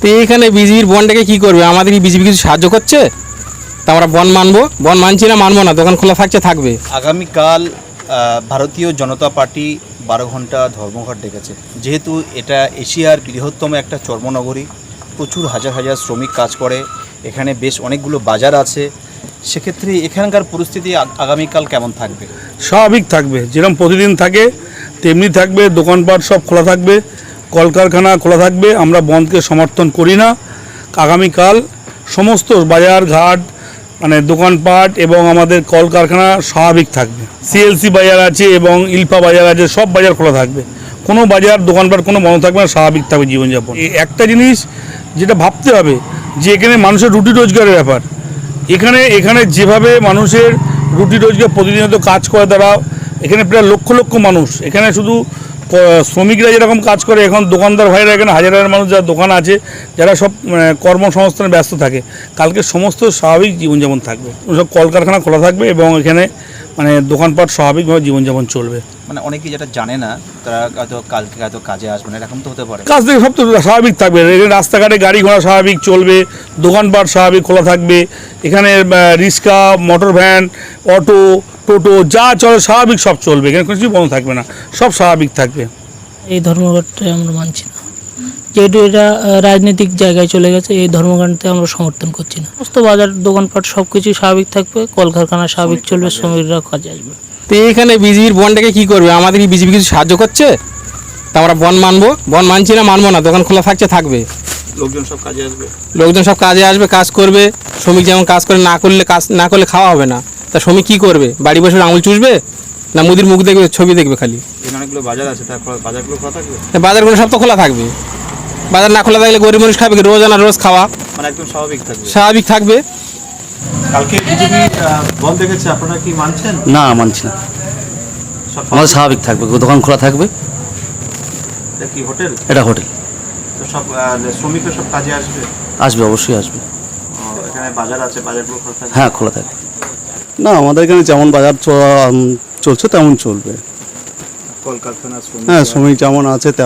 তো এইখানে বিজিবির বনটাকে কি করবে? আমাদের কি বিজিবি কিছু সাহায্য করছে? তা আমরা বন মানবো। বন মানছি না মানবো না দোকান খোলা থাকছে থাকবে। আগামীকাল ভারতীয় জনতা পার্টি বারো ঘণ্টা ধর্মঘট ডেকেছে। যেহেতু এটা এশিয়ার বৃহত্তম একটা চর্মনগরী প্রচুর হাজার হাজার শ্রমিক কাজ করে এখানে বেশ অনেকগুলো বাজার আছে। সেক্ষেত্রে এখানকার পরিস্থিতি আগামীকাল কেমন থাকবে? স্বাভাবিক থাকবে। যেরকম প্রতিদিন থাকে তেমনি থাকবে দোকানপাট সব খোলা থাকবে। কলকারখানা খোলা থাকবে, আমরা বন্ধকে সমর্থন করি না। আগামীকাল সমস্ত বাজার ঘাট মানে দোকানপাট এবং আমাদের কলকারখানা স্বাভাবিক থাকবে। সিএলসি বাজার আছে এবং ইলফা বাজার আছে, সব বাজার খোলা থাকবে। কোনো বাজার, দোকানপাট, কোনো বন্ধ থাকবে না, স্বাভাবিক থাকবে জীবনযাপন। একটা জিনিস যেটা ভাবতে হবে, যে এখানে মানুষের রুটি রোজগারের ব্যাপার। এখানে এখানে যেভাবে মানুষের রুটি রোজগার প্রতিনিয়ত কাজ করে তারা এখানে প্রায় লক্ষ লক্ষ মানুষ। এখানে শুধু শ্রমিকরা যেরকম কাজ করে, এখন দোকানদার ভাইরা এখানে হাজার হাজার মানুষ যারা দোকান আছে, যারা সব কর্মসংস্থানে ব্যস্ত থাকে। কালকে সমস্ত স্বাভাবিক জীবনযাপন থাকবে। সব কলকারখানা খোলা থাকবে এবং এখানে মানে দোকানপাট স্বাভাবিকভাবে জীবনযাপন চলবে। মানে অনেকে যেটা জানে না তারা হয়তো কালকে হয়তো কাজে আসবে না এরকম তো হতে পারে। কাজ থেকে সব তো স্বাভাবিক থাকবে। এখানে রাস্তাঘাটে গাড়ি ঘোড়া স্বাভাবিক চলবে দোকানপাট স্বাভাবিক খোলা থাকবে। এখানে rickshaw motor van auto toto যা চলে স্বাভাবিক সব চলবে। এখানে কোনো কিছু বন্ধ থাকবে না। সব স্বাভাবিক থাকবে। এই ধর্মঘটটাই আমরা মানছি না। যেহেতু এটা রাজনৈতিক জায়গায় চলে গেছে এই ধর্মঘটতে আমরা সমর্থন করছি না। সমস্ত বাজার দোকানপাট সব কিছুই স্বাভাবিক থাকবে কলকারখানা স্বাভাবিক চলবে শ্রমিকরা কাজে আসবে। তো এইখানে বিজিবির বনটাকে কি করবে? আমাদের কি বিজিবি কিছু সাহায্য করছে? তা আমরা বন মানবো? বন মানছি না মানবো না দোকান খোলা থাকছে থাকবে। লোকজন সব কাজে আসবে। লোকজন সব কাজে আসবে কাজ করবে। শ্রমিক যেমন কাজ করে না করলে কাজ না করলে খাওয়া হবে না। তা শ্রমিক কি করবে? বাড়ি বসে আঙুল চুষবে? না মুদির মুখ দেখবে ছবি দেখবে খালি। এখানে অনেকগুলো বাজার আছে বাজারগুলো খোলা থাকবে? বাজারগুলো সব তো খোলা থাকবে। বাজার না খোলা থাকলে গরিব মানুষ খাবে রোজ আনা রোজ খাওয়া। মানে একদম স্বাভাবিক থাকবে? স্বাভাবিক থাকবে। কালকে বিজেপি বন্ধ দেখেছে আপনারা কি মানছেন? না মানছি না। সব আমাদের স্বাভাবিক থাকবে দোকান খোলা থাকবে। এটা কি হোটেল? এটা হোটেল। তো সব শ্রমিকরা সব কাজে আসবে? আসবে অবশ্যই আসবে। এখানে বাজার আছে বাজারগুলো খোলা থাকবে? হ্যাঁ খোলা থাকবে। না আমাদের এখানে যেমন বাজার চলছে তেমন চলবে। কলকারখানা হ্যাঁ শ্রমিক যেমন আছে তেমন